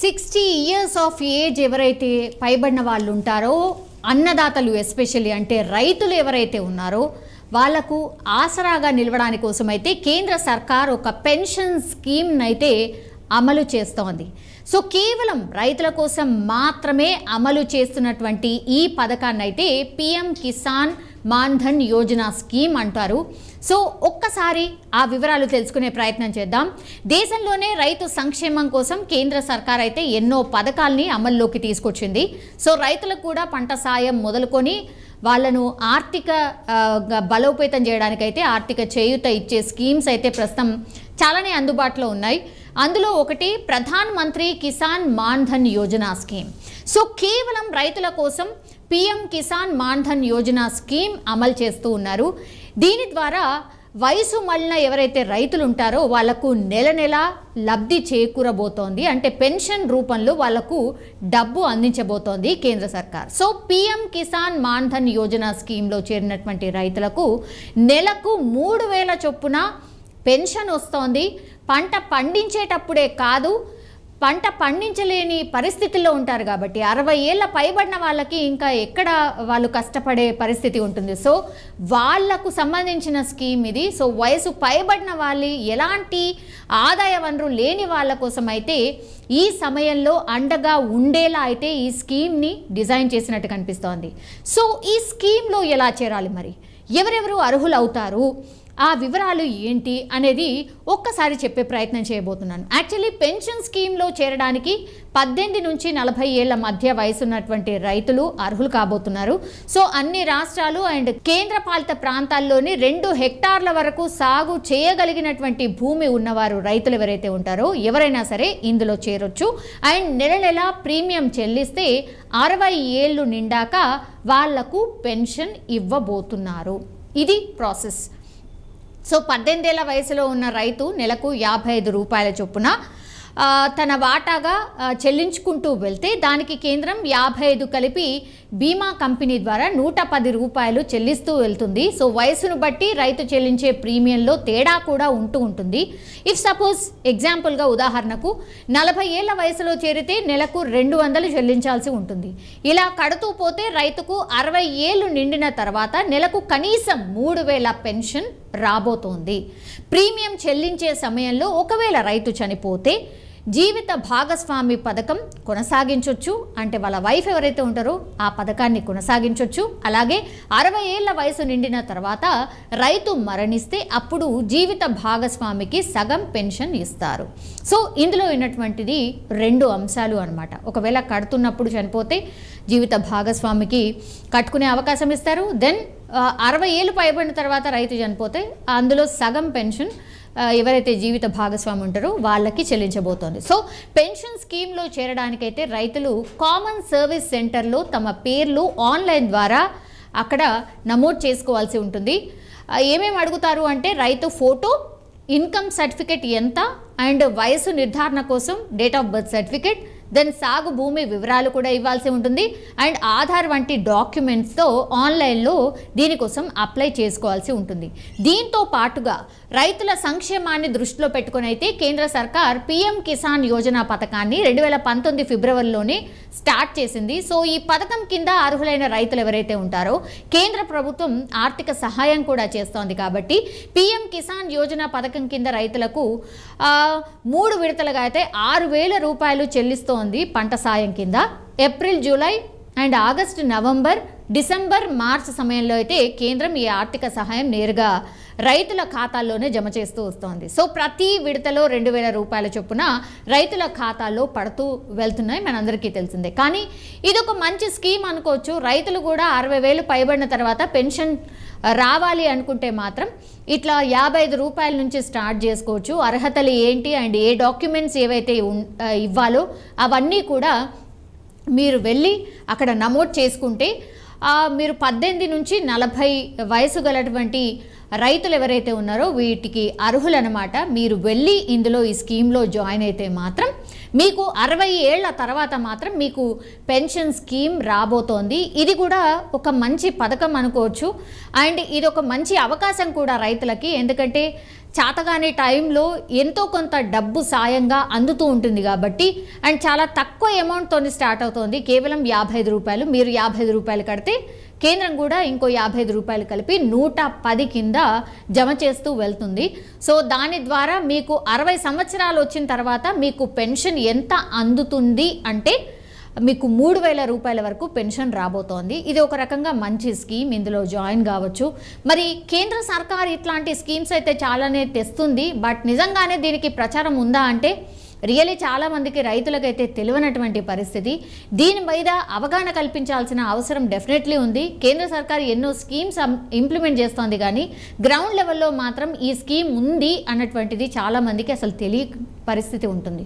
Sixty years of age ఎవరైతే పైబడిన వాళ్ళు ఉంటారో అన్నదాతలు ఎస్పెషల్లీ అంటే రైతులు ఎవరైతే ఉన్నారో వాళ్ళకు ఆసరాగా నిలవడానికి కోసమైతే కేంద్ర సర్కార్ ఒక పెన్షన్ స్కీమ్నైతే అయితే అమలు చేస్తోంది. సో కేవలం రైతుల కోసం మాత్రమే అమలు చేస్తున్నటువంటి ఈ పథకాన్నైతే పిఎం కిసాన్ మాన్ధన్ యోజన స్కీమ్ అంటారు. సో ఒక్కసారి ఆ వివరాలు తెలుసుకునే ప్రయత్నం చేద్దాం. దేశంలోనే రైతు సంక్షేమం కోసం కేంద్ర సర్కార్ అయితే ఎన్నో పథకాల్ని అమల్లోకి తీసుకొచ్చింది. సో రైతులకు కూడా పంట సాయం మొదలుకొని వాళ్ళను ఆర్థిక బలోపేతం చేయడానికైతే ఆర్థిక చేయూత ఇచ్చే స్కీమ్స్ అయితే ప్రస్తుతం చాలానే అందుబాటులో ఉన్నాయి. అందులో ఒకటి ప్రధాన్ మంత్రి కిసాన్ మాన్ధన్ యోజన స్కీమ్. సో కేవలం రైతుల కోసం పిఎం కిసాన్ మాన్ధన్ యోజన స్కీమ్ అమలు చేస్తూ ఉన్నారు. దీని ద్వారా వయసు మళ్ళిన ఎవరైతే రైతులు ఉంటారో వాళ్ళకు నెల నెల లబ్ధి చేకూరబోతోంది. అంటే పెన్షన్ రూపంలో వాళ్ళకు డబ్బు అందించబోతోంది కేంద్ర సర్కార్. సో పిఎం కిసాన్ మాన్ధన్ యోజన స్కీమ్లో చేరినటువంటి రైతులకు నెలకు మూడు వేల చొప్పున పెన్షన్ వస్తోంది. పంట పండించేటప్పుడే కాదు పంట పండించలేని పరిస్థితుల్లో ఉంటారు కాబట్టి అరవై ఏళ్ళ పైబడిన వాళ్ళకి ఇంకా ఎక్కడ వాళ్ళు కష్టపడే పరిస్థితి ఉంటుంది. సో వాళ్ళకు సంబంధించిన స్కీమ్ ఇది. సో వయసు పైబడిన వాళ్ళు ఎలాంటి ఆదాయ వనరు లేని వాళ్ళ కోసం అయితే ఈ సమయంలో అండగా ఉండేలా అయితే ఈ స్కీమ్ని డిజైన్ చేసినట్టు కనిపిస్తోంది. సో ఈ స్కీమ్లో ఎలా చేరాలి మరి? ఎవరెవరు అర్హులు అవుతారు ఆ వివరాలు ఏంటి అనేది ఒక్కసారి చెప్పే ప్రయత్నం చేయబోతున్నాను. యాక్చువల్లీ పెన్షన్ స్కీమ్లో చేరడానికి పద్దెనిమిది నుంచి నలభై ఏళ్ళ మధ్య వయసున్నటువంటి రైతులు అర్హులు కాబోతున్నారు. సో అన్ని రాష్ట్రాలు అండ్ కేంద్ర పాలిత ప్రాంతాల్లోని రెండు హెక్టార్ల వరకు సాగు చేయగలిగినటువంటి భూమి ఉన్నవారు రైతులు ఎవరైతే ఉంటారో ఎవరైనా సరే ఇందులో చేరొచ్చు. అండ్ నెల నెల ప్రీమియం చెల్లిస్తే అరవై ఏళ్ళు నిండాక వాళ్ళకు పెన్షన్ ఇవ్వబోతున్నారు. ఇది ప్రాసెస్. సో పద్దెనిమిదేళ్ళ వయసులో ఉన్న రైతు నెలకు యాభై ఐదు రూపాయల చొప్పున తన వాటాగా చెల్లించుకుంటూ వెళ్తే దానికి కేంద్రం యాభై ఐదు కలిపి బీమా కంపెనీ ద్వారా నూట పది రూపాయలు చెల్లిస్తూ వెళ్తుంది. సో వయసును బట్టి రైతు చెల్లించే ప్రీమియంలో తేడా కూడా ఉంటూ ఉంటుంది. ఇఫ్ సపోజ్ ఎగ్జాంపుల్గా ఉదాహరణకు నలభై ఏళ్ళ వయసులో చేరితే నెలకు రెండు వందలు చెల్లించాల్సి ఉంటుంది. ఇలా కడుతూ పోతే రైతుకు అరవై ఏళ్ళు నిండిన తర్వాత నెలకు కనీసం మూడు వేల పెన్షన్ రాబోతోంది. ప్రీమియం చెల్లించే సమయంలో ఒకవేళ రైతు చనిపోతే జీవిత భాగస్వామి పథకం కొనసాగించవచ్చు అంటే వాళ్ళ వైఫ్ ఎవరైతే ఉంటారో ఆ పథకాన్ని కొనసాగించవచ్చు అలాగే అరవై ఏళ్ళ వయసు నిండిన తర్వాత రైతు మరణిస్తే అప్పుడు జీవిత భాగస్వామికి సగం పెన్షన్ ఇస్తారు. సో ఇందులో ఉన్నటువంటిది రెండు అంశాలు అనమాట ఒకవేళ కడుతున్నప్పుడు చనిపోతే జీవిత భాగస్వామికి కట్టుకునే అవకాశం ఇస్తారు. దెన్ అరవై ఏళ్ళు పైబడిన తర్వాత రైతు చనిపోతే అందులో సగం పెన్షన్ ఎవరైతే జీవిత భాగస్వామి ఉంటారో వాళ్ళకి చెల్లించబోతోంది. సో పెన్షన్ స్కీమ్లో చేరడానికైతే రైతులు కామన్ సర్వీస్ సెంటర్లో తమ పేర్లు ఆన్లైన్ ద్వారా అక్కడ నమోదు చేసుకోవాల్సి ఉంటుంది. ఏమేమి అడుగుతారు అంటే రైతు ఫోటో ఇన్కమ్ సర్టిఫికేట్ ఎంత అండ్ వయసు నిర్ధారణ కోసం date of birth certificate then సాగు భూమి వివరాలు కూడా ఇవ్వాల్సి ఉంటుంది. అండ్ ఆధార్ వంటి డాక్యుమెంట్స్తో ఆన్లైన్లో దీనికోసం అప్లై చేసుకోవాల్సి ఉంటుంది. దీంతో పాటుగా రైతుల సంక్షేమాన్ని దృష్టిలో పెట్టుకుని అయితే కేంద్ర సర్కార్ పిఎం కిసాన్ యోజన పథకాన్ని రెండు వేల పంతొమ్మిది ఫిబ్రవరిలోనే స్టార్ట్ చేసింది. సో ఈ పథకం కింద అర్హులైన రైతులు ఎవరైతే ఉంటారో కేంద్ర ప్రభుత్వం ఆర్థిక సహాయం కూడా చేస్తోంది కాబట్టి పిఎం కిసాన్ యోజన పథకం కింద రైతులకు మూడు విడతలుగా అయితే ఆరు వేల రూపాయలు చెల్లిస్తోంది. పంట సాయం కింద. April July and August November December March సమయంలో అయితే కేంద్రం ఈ ఆర్థిక సహాయం నేరుగా రైతుల ఖాతాల్లోనే జమ చేస్తూ వస్తోంది. సో ప్రతి విడతలో రెండు వేల రూపాయల చొప్పున రైతుల ఖాతాల్లో పడుతూ వెళ్తున్నాయి మనందరికీ తెలిసిందే. కానీ ఇది ఒక మంచి స్కీమ్ అనుకోవచ్చు. రైతులు కూడా అరవై వేలు పైబడిన తర్వాత పెన్షన్ రావాలి అనుకుంటే మాత్రం ఇట్లా యాభై ఐదు రూపాయల నుంచి స్టార్ట్ చేసుకోవచ్చు. అర్హతలు ఏంటి అండ్ ఏ డాక్యుమెంట్స్ ఏవైతే ఇవ్వాలో అవన్నీ కూడా మీరు వెళ్ళి అక్కడ నమోదు చేసుకుంటే మీరు పద్దెనిమిది నుంచి నలభై వయసు గలటువంటి రైతులు ఎవరైతే ఉన్నారో వీటికి అర్హులనమాట మీరు వెళ్ళి ఇందులో ఈ స్కీమ్లో జాయిన్ అయితే మాత్రం మీకు అరవై ఏళ్ళ తర్వాత మాత్రం మీకు పెన్షన్ స్కీమ్ రాబోతోంది. ఇది కూడా ఒక మంచి పథకం అనుకోవచ్చు. అండ్ ఇది ఒక మంచి అవకాశం కూడా రైతులకి. ఎందుకంటే చాతగానే టైంలో ఎంతో కొంత డబ్బు సాయంగా అందుతూ ఉంటుంది కాబట్టి అండ్ చాలా తక్కువ అమౌంట్తో స్టార్ట్ అవుతోంది. కేవలం యాభై ఐదు రూపాయలు. మీరు యాభై ఐదు రూపాయలు కడితే కేంద్రం కూడా ఇంకో యాభై ఐదు రూపాయలు కలిపి నూట పది కింద జమ చేస్తూ వెళ్తుంది. సో దాని ద్వారా మీకు అరవై సంవత్సరాలు వచ్చిన తర్వాత మీకు పెన్షన్ ఎంత అందుతుంది అంటే మీకు మూడు వేల రూపాయల వరకు పెన్షన్ రాబోతోంది. ఇది ఒక రకంగా మంచి స్కీమ్. ఇందులో జాయిన్ కావచ్చు. మరి కేంద్ర సర్కార్ ఇట్లాంటి స్కీమ్స్ అయితే చాలానే తెస్తుంది. బట్ నిజంగానే దీనికి ప్రచారం ఉందా అంటే రియలీ చాలా మందికి రైతులకైతే తెలియనటువంటి పరిస్థితి. దీని మీద అవగాహన కల్పించాల్సిన అవసరం డెఫినెట్లీ ఉంది. కేంద్ర సర్కార్ ఎన్నో స్కీమ్స్ ఇంప్లిమెంట్ చేస్తోంది కానీ గ్రౌండ్ లెవెల్లో మాత్రం ఈ స్కీమ్ ఉంది అన్నటువంటిది చాలామందికి అసలు తెలియ పరిస్థితి ఉంటుంది.